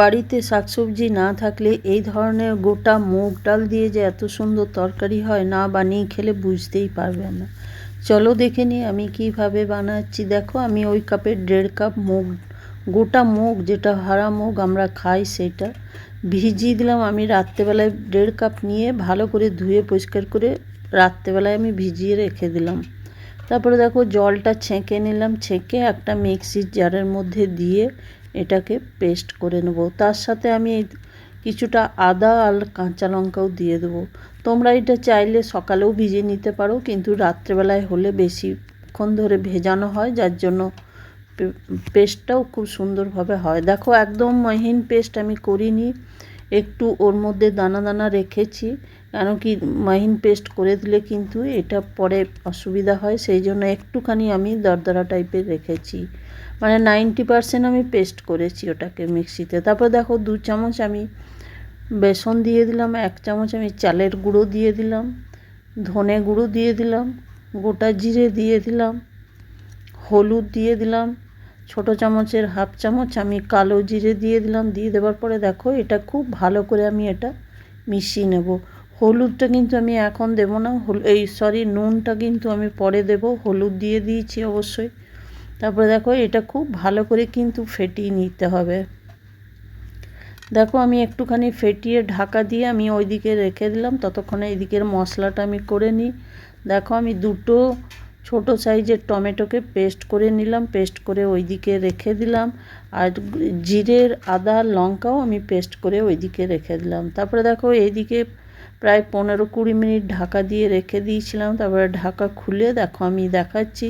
বাড়িতে শাকসবজি না থাকলে এই ধরনের গোটা মুগ ডাল দিয়ে যে এত সুন্দর তরকারি হয়, না বানিয়ে খেলে বুঝতেই পারবে না। চলো দেখে নিই আমি কীভাবে বানাচ্ছি। দেখো, আমি ওই কাপের দেড় কাপ মুগ, গোটা মুগ, যেটা হারা মুগ আমরা খাই সেটা ভিজিয়ে দিলাম আমি রাত্রেবেলায় দেড় কাপ নিয়ে ভালো করে ধুয়ে পরিষ্কার করে রাত্রেবেলায় আমি ভিজিয়ে রেখে দিলাম। তারপরে দেখো জলটা ছেঁকে নিলাম। ছেঁকে একটা মিক্সির জারের মধ্যে দিয়ে এটাকে পেস্ট করে নেব। তার সাথে আমি কিছুটা আদা আর কাঁচা লঙ্কাও দিয়ে দেবো। তোমরা এটা চাইলে সকালেও ভিজিয়ে নিতে পারো, কিন্তু রাত্রেবেলায় হলে বেশিক্ষণ ধরে ভেজানো হয়, যার জন্য পেস্টটাও খুব সুন্দরভাবে হয়। দেখো, একদম মহিন পেস্ট আমি করিনি। একটু ওর মধ্যে দানা দানা রেখেছি। কেন কি মাহিন পেস্ট করে দিলে কিন্তু এটা পরে অসুবিধা হয়, সেই জন্য একটুখানি আমি দরদরা টাইপের রেখেছি। মানে নাইনটি পারসেন্ট আমি পেস্ট করেছি ওটাকে মিক্সিতে। তারপর দেখো দু চামচ আমি বেসন দিয়ে দিলাম, এক চামচ আমি চালের গুঁড়ো দিয়ে দিলাম, ধনে গুঁড়ো দিয়ে দিলাম, গোটা জিরে দিয়ে দিলাম, হলুদ দিয়ে দিলাম, ছোটো চামচের হাফ চামচ আমি কালো জিরে দিয়ে দিলাম, দিয়ে দেওয়ার পরে দেখো এটা খুব ভালো করে আমি এটা মিশিয়ে নেব। হলুদটা কিন্তু আমি এখন দেবো না। এই সরি নুনটা কিন্তু আমি পরে দেব। হলুদ দিয়ে দিয়েছি অবশ্যই। তারপরে দেখো, এটা খুব ভালো করে কিন্তু ফেটিয়ে নিতে হবে। দেখো, আমি একটুখানি ফেটিয়ে ঢাকা দিয়ে আমি ওইদিকে রেখে দিলাম। ততক্ষণে এদিকের মশলাটা আমি করে নিই। দেখো, আমি দুটো ছোট সাইজের টমেটোকে পেস্ট করে নিলাম। পেস্ট করে ওইদিকে রেখে দিলাম। আর জিরের আদা, লঙ্কাও আমি পেস্ট করে ওইদিকে রেখে দিলাম। তারপরে দেখো, এইদিকে প্রায় পনেরো কুড়ি মিনিট ঢাকা দিয়ে রেখে দিয়েছিলাম, তারপরে ঢাকা খুলে দেখো আমি দেখাচ্ছি।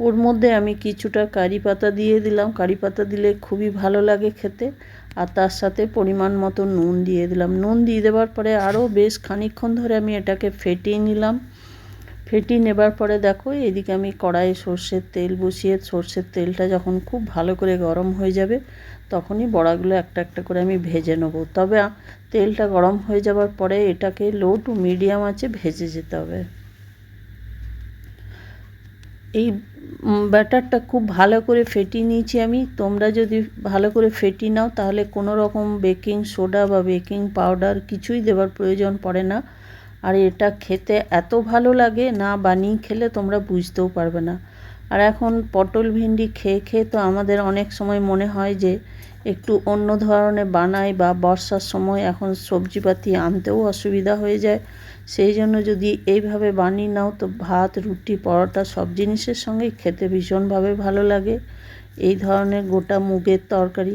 ওর মধ্যে আমি কিছুটা কারি পাতা দিয়ে দিলাম। কারি পাতা দিলে খুবই ভালো লাগে খেতে। আর তার সাথে পরিমাণ মতো নুন দিয়ে দিলাম। নুন দিয়ে দেওয়ার পরে আরও বেশ খানিক্ষণ ধরে আমি এটাকে ফেটিয়ে নিলাম। ফেটিয়ে নেবার পরে দেখো, এদিকে আমি কড়াইয়ে সর্ষের তেল বসিয়ে, সর্ষের তেলটা যখন খুব ভালো করে গরম হয়ে যাবে, তখনই বড়াগুলো একটা একটা করে আমি ভেজে নেব। তবে তেলটা গরম হয়ে যাবার পরে এটাকে লো টু মিডিয়াম আছে ভেজে যেতে হবে। এই ব্যাটারটা খুব ভালো করে ফেটিয়ে নিয়েছি আমি। তোমরা যদি ভালো করে ফেটিয়ে নাও, তাহলে কোনো রকম বেকিং সোডা বা বেকিং পাউডার কিছুই দেওয়ার প্রয়োজন পড়ে না। আর এটা খেতে এত ভালো লাগে, না বানিয়ে খেলে তোমরা বুঝতেও পারবে না। আর এখন পটল ভেন্ডি খেয়ে খেয়ে তো আমাদের অনেক সময় মনে হয় যে একটু অন্য ধরনের বানাই বা বর্ষার সময় এখন সবজিপাতি আনতেও অসুবিধা হয়ে যায়। সেই জন্য যদি এইভাবে বানিয়ে নাও তো ভাত, রুটি, পরোটা সব জিনিসের সঙ্গেই খেতে ভীষণভাবে ভালো লাগে। এই ধরনের গোটা মুগের তরকারি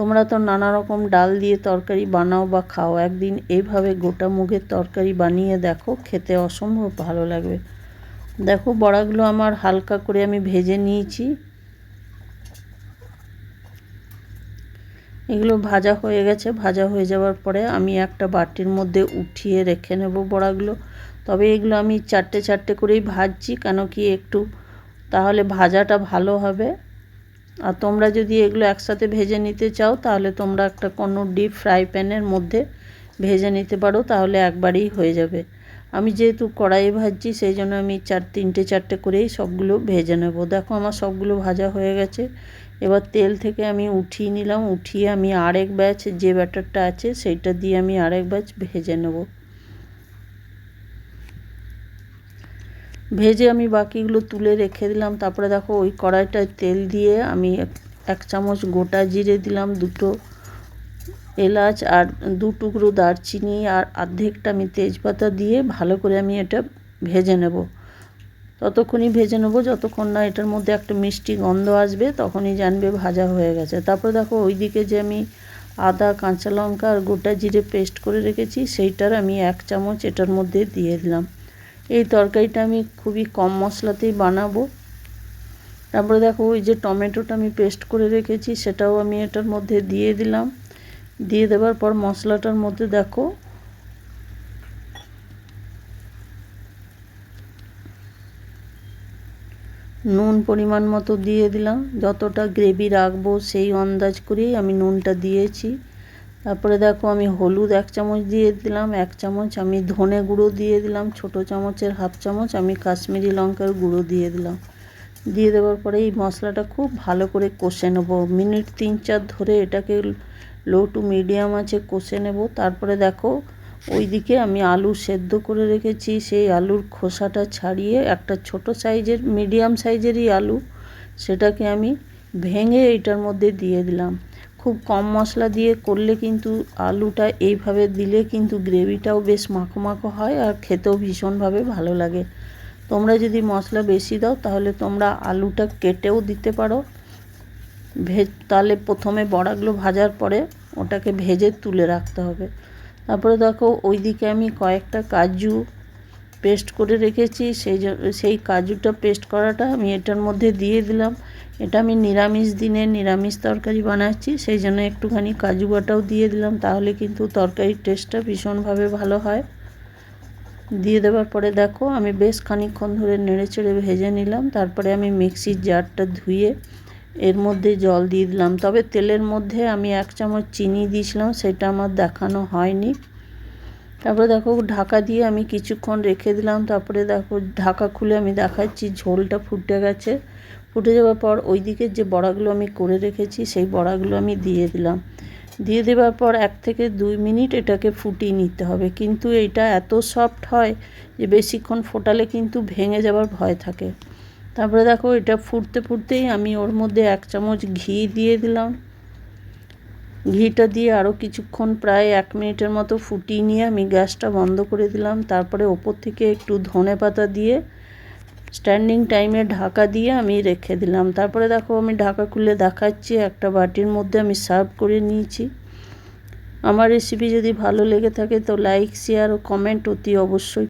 তোমরা তো নানা রকম ডাল দিয়ে তরকারি বানাও বা খাও। একদিন এইভাবে গোটা মুগের তরকারি বানিয়ে দেখো, খেতে অসম্ভব ভালো লাগবে। দেখো, বড়াগুলো আমার হালকা করে আমি ভেজে নিয়েছি। এগুলো ভাজা হয়ে গেছে। ভাজা হয়ে যাওয়ার পরে আমি একটা বাটির মধ্যে উঠিয়ে রেখে নেব বড়াগুলো। তবে এগুলো আমি চারটে চারটে করেই ভাজছি, কেন কি একটু তাহলে ভাজাটা ভালো হবে। আর তোমরা যদি এগুলো একসাথে ভেজে নিতে চাও, তাহলে তোমরা একটা কোনো ডিপ ফ্রাই প্যানের মধ্যে ভেজে নিতে পারো, তাহলে একবারেই হয়ে যাবে। আমি যেহেতু কড়াইয়ে ভাজছি, সেই জন্য আমি চার, তিনটে, চারটে করেই সবগুলো ভেজে নেব। দেখো আমার সবগুলো ভাজা হয়ে গেছে। এবার তেল থেকে আমি উঠিয়ে নিলাম। উঠিয়ে আমি আরেক ব্যাচ যে ব্যাটারটা আছে, সেইটা দিয়ে আমি আরেক ব্যাচ ভেজে নেব। ভেজে আমি বাকিগুলো তুলে রেখে দিলাম। তারপরে দেখো ওই কড়াইটায় তেল দিয়ে আমি এক চামচ গোটা জিরে দিলাম, দুটো এলাচ আর দু টুকরো দারচিনি আর অর্ধেকটা আমি তেজপাতা দিয়ে ভালো করে আমি এটা ভেজে নেব। ততক্ষণই ভেজে নেব, যতক্ষণ না এটার মধ্যে একটা মিষ্টি গন্ধ আসবে তখনই জানবে ভাজা হয়ে গেছে। তারপরে দেখো ওইদিকে যে আমি আদা, কাঁচা লঙ্কা আর গোটা জিরে পেস্ট করে রেখেছি, সেইটার আমি এক চামচ এটার মধ্যে দিয়ে দিলাম। এই তরকারিটা আমি খুবই কম মশলাতেই বানাবো। তারপরে দেখো, ওই যে টমেটোটা আমি পেস্ট করে রেখেছি, সেটাও আমি এটার মধ্যে দিয়ে দিলাম। দিয়ে দেওয়ার পর মশলাটার মধ্যে দেখো, নুন পরিমাণ মতো দিয়ে দিলাম। যতটা গ্রেভি রাখব সেই আন্দাজ করেই আমি নুনটা দিয়েছি। তারপরে দেখো আমি হলুদ এক চামচ দিয়ে দিলাম, এক চামচ আমি ধনে গুঁড়ো দিয়ে দিলাম, ছোট চামচের হাফ চামচ আমি কাশ্মীরি লঙ্কার গুঁড়ো দিয়ে দিলাম। দিয়ে দেওয়ার পরে এই মশলাটা খুব ভালো করে কষে নেব। মিনিট তিন চার ধরে এটাকে লো টু মিডিয়াম আছে কষে নেব। তারপরে দেখো ওইদিকে আমি আলু সেদ্ধ করে রেখেছি। সেই আলুর খোসাটা ছাড়িয়ে একটা ছোট সাইজের, মিডিয়াম সাইজেরই আলু, সেটাকে আমি ভেঙে এইটার মধ্যে দিয়ে দিলাম। খুব কম মশলা দিয়ে করলে কিন্তু আলুটা এইভাবে দিলে কিন্তু গ্রেভিটাও বেশ মাখো মাখো হয় আর খেতেও ভীষণভাবে ভালো লাগে। তোমরা যদি মশলা বেশি দাও, তাহলে তোমরা আলুটা কেটেও দিতে পারো। ভেজ, তাহলে প্রথমে বড়াগুলো ভাজার পরে ওটাকে ভেজে তুলে রাখতে হবে। তারপরে দেখো, ওইদিকে আমি কয়েকটা কাজু পেস্ট করে রেখেছি, সেই সেই কাজুটা পেস্ট করাটা আমি এটার মধ্যে দিয়ে দিলাম। এটা আমি নিরামিষ দিনে নিরামিষ তরকারি বানাচ্ছি, সেই জন্য একটুখানি কাজু বাটাও দিয়ে দিলাম, তাহলে কিন্তু তরকারির টেস্টটা ভীষণভাবে ভালো হয়। দিয়ে দেওয়ার পরে দেখো, আমি বেশ খানিকক্ষণ ধরে নেড়ে চেড়ে ভেজে নিলাম, তারপরে আমি মিক্সির জারটা ধুয়ে এর মধ্যে জল দিয়ে দিলাম। তবে তেলের মধ্যে আমি এক চামচ চিনি দিয়েছিলাম, সেটা আমার দেখানো হয়নি। তারপরে দেখো ঢাকা দিয়ে আমি কিছুক্ষণ রেখে দিলাম, তারপরে দেখো ঢাকা খুলে আমি দেখাচ্ছি, ঝোলটা ফুটে গেছে। ফুটে যাওয়ার পর ওই দিকে যে বড়াগুলো আমি করে রেখেছি, সেই বড়াগুলো আমি দিয়ে দিলাম। দিয়ে দেওয়ার পর এক থেকে দুই মিনিট এটাকে ফুটিয়ে নিতে হবে। কিন্তু এটা এত সফট হয় যে বেশিক্ষণ ফোটালে কিন্তু ভেঙে যাওয়ার ভয় থাকে। তারপরে দেখো এটা ফুটতে ফুটতেই আমি ওর মধ্যে এক চামচ ঘি দিয়ে দিলাম। ঘিটা দিয়ে আরও কিছুক্ষণ প্রায় এক মিনিটের মতো ফুটিয়ে নিয়ে আমি গ্যাসটা বন্ধ করে দিলাম। তারপরে ওপর থেকে একটু ধনে পাতা দিয়ে স্ট্যান্ডিং টাইমে ঢাকা দিয়ে আমি রেখে দিলাম। তারপরে দেখো আমি ঢাকা খুলে দেখাচ্ছি, একটা বাটির মধ্যে আমি সার্ভ করে নিয়েছি। আমার রেসিপি যদি ভালো লেগে থাকে তো লাইক শেয়ার ও কমেন্ট অতি অবশ্যই